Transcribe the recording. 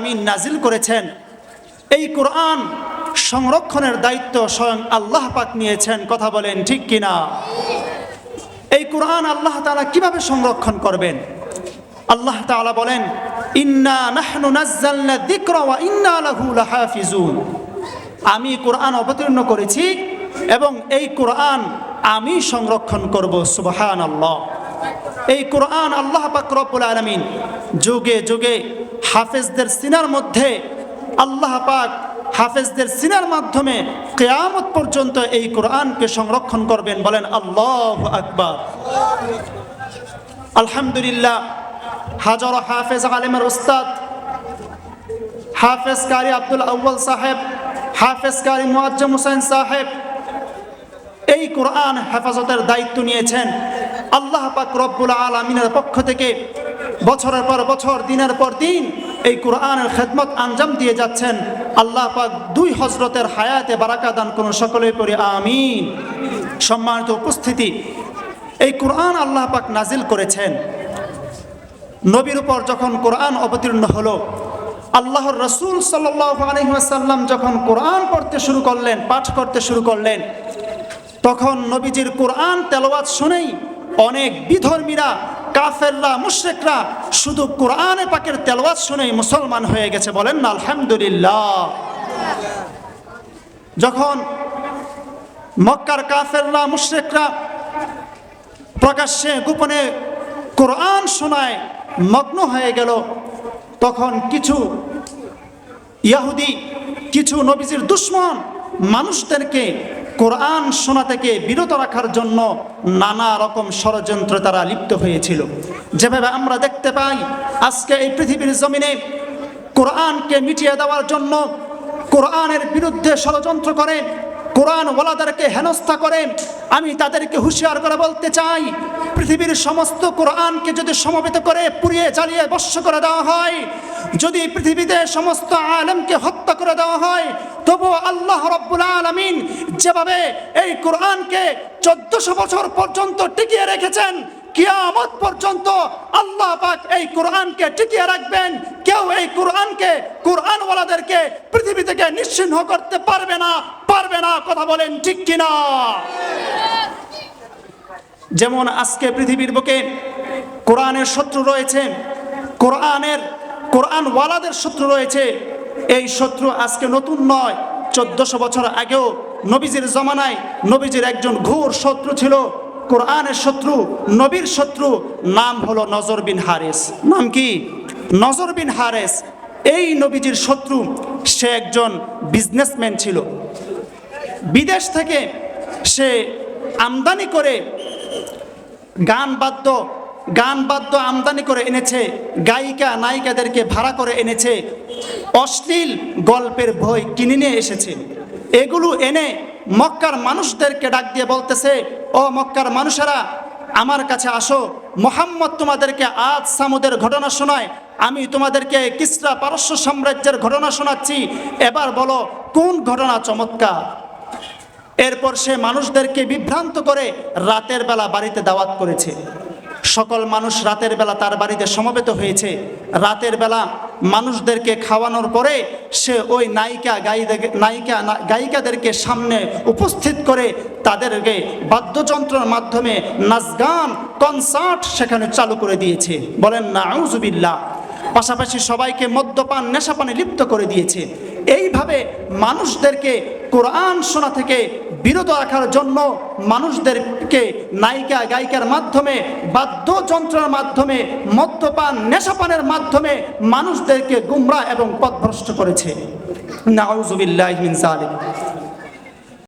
আমিন নাজিল করেছেন। এই কোরআন সংরক্ষণের দায়িত্ব স্বয়ং আল্লাহ পাক নিয়েছেন। কথা বলেন ঠিক কিনা? এই কোরআন আল্লাহ তাআলা কীভাবে সংরক্ষণ করবেন? আল্লাহ তাআলা বলেন, ইন্না নাহনু নাজ্জালনা যিকরা ইন্না লাহু লাহাফিজুন। আমি কোরআন অবতীর্ণ করেছি এবং এই কোরআন আমি সংরক্ষণ করব, সুবহানাল্লাহ। এই কোরআন আল্লাহ পাক রব্বুল আলামিন যুগে যুগে হাফেজদের সিনার মধ্যে আল্লাহ পাক হাফেজদের সিনার মাধ্যমে কেয়ামত পর্যন্ত এই কোরআনকে সংরক্ষণ করবেন বলেন আল্লাহ আকবার। আলহামদুলিল্লাহ, হাজার হাফেজ আলেমের উস্তাদ, হাফেজ কারি আব্দুল আউ্বাল সাহেব, হাফেজ কারি মুয়াজ্জম হুসেন সাহেব, এই কোরআন হেফাজতের দায়িত্ব নিয়েছেন। আল্লাহ পাক রব্বুল আলমিনের পক্ষ থেকে বছরের পর বছর, দিনের পর দিন এই কোরআনের খেদমত আঞ্জাম দিয়ে যাচ্ছেন। আল্লাহ পাক দুই হজরতের হায়াতে বারাকা দান করুন সকলে পড়ি আমিন। সম্মানিত উপস্থিতি, এই কোরআন আল্লাহ পাক নাজিল করেছেন। নবীর উপর যখন কোরআন অবতীর্ণ হলো, আল্লাহর রসুল সাল্লাম যখন কোরআন পড়তে শুরু করলেন, পাঠ করতে শুরু করলেন, তখন নবীজির কোরআন তেলাওয়াত শুনেই অনেক বিধর্মীরা কাফেররা, মুশরিকরা শুধু কোরআনে পাকের তেলাওয়াত শুনেই মুসলমান হয়ে গেছে বলেন না, আলহামদুলিল্লাহ। যখন মক্কার কাফেররা, মুশরিকরা প্রকাশ্যে, গোপনে কোরআন শোনায় মগ্ন হয়ে গেল, তখন কিছু ইয়াহুদি, কিছু নবীজির দুশ্মন মানুষদেরকে কোরআন শোনা থেকে বিরত রাখার জন্য নানা রকম ষড়যন্ত্র তারা লিপ্ত হয়েছিল। যেভাবে আমরা দেখতে পাই, আজকে এই পৃথিবীর জমিনে কোরআনকে মিটিয়ে দেওয়ার জন্য কোরআনের বিরুদ্ধে ষড়যন্ত্র করে কোরআন ওয়ালাদেরকে হেনস্থা করে, আমি তাদেরকে হুঁশিয়ার করে বলতে চাই, পৃথিবীর সমস্ত কোরআনকে যদি সমবেত করে পুড়িয়ে জ্বালিয়ে বর্ষ করে দেওয়া হয়, যদি পৃথিবীতে সমস্ত আলেমকে হত্যা করে দেওয়া হয় তবু আল্লাহ রব্বুল আলমিন যেভাবে এই কোরআনকে চোদ্দশো বছর পর্যন্ত টিকিয়ে রেখেছেন, কিয়ামত পর্যন্ত আল্লাহ পাক এই কোরআনকে টিকিয়ে রাখবেন। কেউ এই কোরআনকে কোরআনওয়ালাদেরকে পৃথিবী থেকে নিশ্চিহ্ন করতে পারবে না পারবে না, কথা বলেন ঠিক কিনা? যেমন আজকে পৃথিবীর বুকে কোরআনের শত্রু রয়েছে, কোরআনের কোরআনওয়ালাদের শত্রু রয়েছে, এই শত্রু আজকে নতুন নয়। চোদ্দশো বছর আগেও নবীজির জমানায় নবীজির একজন ঘোর শত্রু ছিল, কোরআনের শত্রু, নবীর শত্রু, নাম হলো নজর বিন হারেস। নাম কি? নজর বিন হারেস। এই নবীজির শত্রু, সে একজন বিজনেসম্যান ছিল। বিদেশ থেকে সে আমদানি করে গান বাদ্য গান বাদ্য আমদানি করে এনেছে, গায়িকা, নায়িকাদেরকে ভাড়া করে এনেছে, অশ্লীল গল্পের বই কিনে নিয়ে এসেছে। এগুলো এনে মক্কার মানুষদেরকে ডাক দিয়ে বলতেছে, ও মক্কার মানুষেরা, আমার কাছে আসো। মোহাম্মদ তোমাদেরকে আজ সামুদের ঘটনা শোনায়। আমি তোমাদেরকে কিসরা পারস্য সাম্রাজ্যের ঘটনা শোনাচ্ছি। এবার বলো, কোন ঘটনা চমৎকার? এরপর সে মানুষদেরকে বিভ্রান্ত করে রাতের বেলা বাড়িতে দাওয়াত করেছে। সকল মানুষ রাতের বেলা তার বাড়িতে সমবেত হয়েছে। রাতের বেলা মানুষদেরকে খাওয়ানোর পরে সে ওই নায়িকা, গায়িকা, নায়িকা, গায়িকাদেরকে সামনে উপস্থিত করে তাদেরকে বাদ্যযন্ত্রের মাধ্যমে নাচ গান কনসার্ট সেখানে চালু করে দিয়েছে। বলেন না আউজুবিল্লাহ পাশাপাশি সবাইকে মদ্যপান, নেশাপানে লিপ্ত করে দিয়েছে। এইভাবে মানুষদেরকে কোরআন শোনা থেকে বিরত রাখার জন্য মানুষদেরকে নায়িকা, গায়িকার মাধ্যমে, বাদ্যযন্ত্রের মাধ্যমে, মদ্যপান, নেশাপানের মাধ্যমে মানুষদেরকে গুমরা এবং পথভ্রষ্ট করেছে। নাউজুবিল্লাহ